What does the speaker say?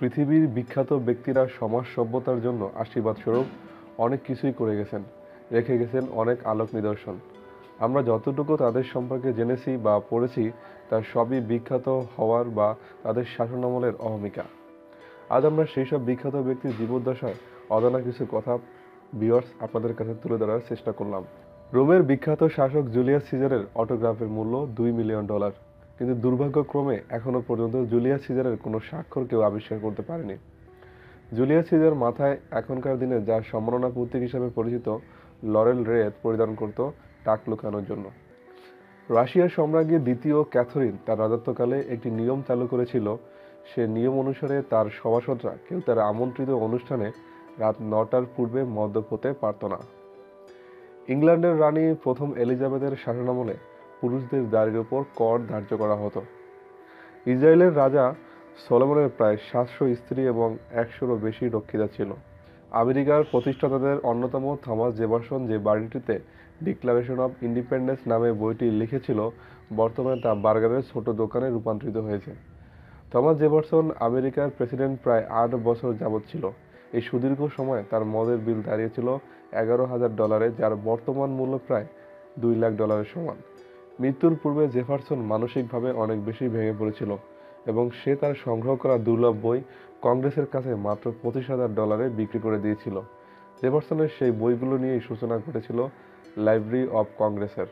পৃথিবীর বিখ্যাত ব্যক্তিরা সমাজ সভ্যতার জন্য আশীর্বাদ স্বরূপ অনেক কিছুই করে গেছেন, রেখে গেছেন অনেক আলোক নিদর্শন। আমরা যতটুকু তাদের সম্পর্কে জেনেছি বা পড়েছি, তার সবই বিখ্যাত হওয়ার বা তাদের শাসনামলের অহমিকা। আজ আমরা সেই সব বিখ্যাত ব্যক্তির জীবদ্দশায় অজানা কিছু কথা বিয়ার্স আপনাদের কাছে তুলে ধরার চেষ্টা করলাম। রোমের বিখ্যাত শাসক জুলিয়াস সিজারের অটোগ্রাফের মূল্য দুই মিলিয়ন ডলার। কিন্তু দুর্ভাগ্যক্রমে এখনও পর্যন্ত জুলিয়াস সিজারের কোনো স্বাক্ষর কেউ আবিষ্কার করতে পারেনি। জুলিয়াস সিজার মাথায় এখনকার দিনে যা সম্মাননা প্রতীক হিসেবে পরিচিত, লরেল রেত পরিধান করত টাক লুকানোর জন্য। রাশিয়ার সম্রাজ্ঞী দ্বিতীয় ক্যাথরিন তার রাজত্বকালে একটি নিয়ম চালু করেছিল। সে নিয়ম অনুসারে তার সভাসদরা কেউ তার আমন্ত্রিত অনুষ্ঠানে রাত নটার পূর্বে মদ্যপ হতে পারত না। ইংল্যান্ডের রানী প্রথম এলিজাবেথের শাসনামলে পুরুষদের দাড়ির উপর কর ধার্য করা হতো। ইসরায়েলের রাজা সলোমনের প্রায় সাতশো স্ত্রী এবং একশোরও বেশি রক্ষিতা ছিল। আমেরিকার প্রতিষ্ঠাতাদের অন্যতম থমাস জেফারসন যে বাড়িটিতে ডিক্লারেশন অফ ইন্ডিপেন্ডেন্স নামে বইটি লিখেছিল, বর্তমানে তা বার্গারের ছোট দোকানে রূপান্তরিত হয়েছে। থমাস জেফারসন আমেরিকার প্রেসিডেন্ট প্রায় আট বছর যাবৎ ছিল। এই সুদীর্ঘ সময় তার মদের বিল দাঁড়িয়েছিল এগারো হাজার ডলারে, যার বর্তমান মূল্য প্রায় দুই লাখ ডলারের সমান। মৃত্যুর পূর্বে জেফারসন মানসিকভাবে অনেক বেশি ভেঙে পড়েছিল এবং সে তার সংগ্রহ করা দুর্লভ বই কংগ্রেসের কাছে মাত্র পঁচিশ হাজার ডলারে বিক্রি করে দিয়েছিল। জেফারসনের সেই বইগুলো নিয়েই সূচনা ঘটেছিল লাইব্রেরি অফ কংগ্রেসের।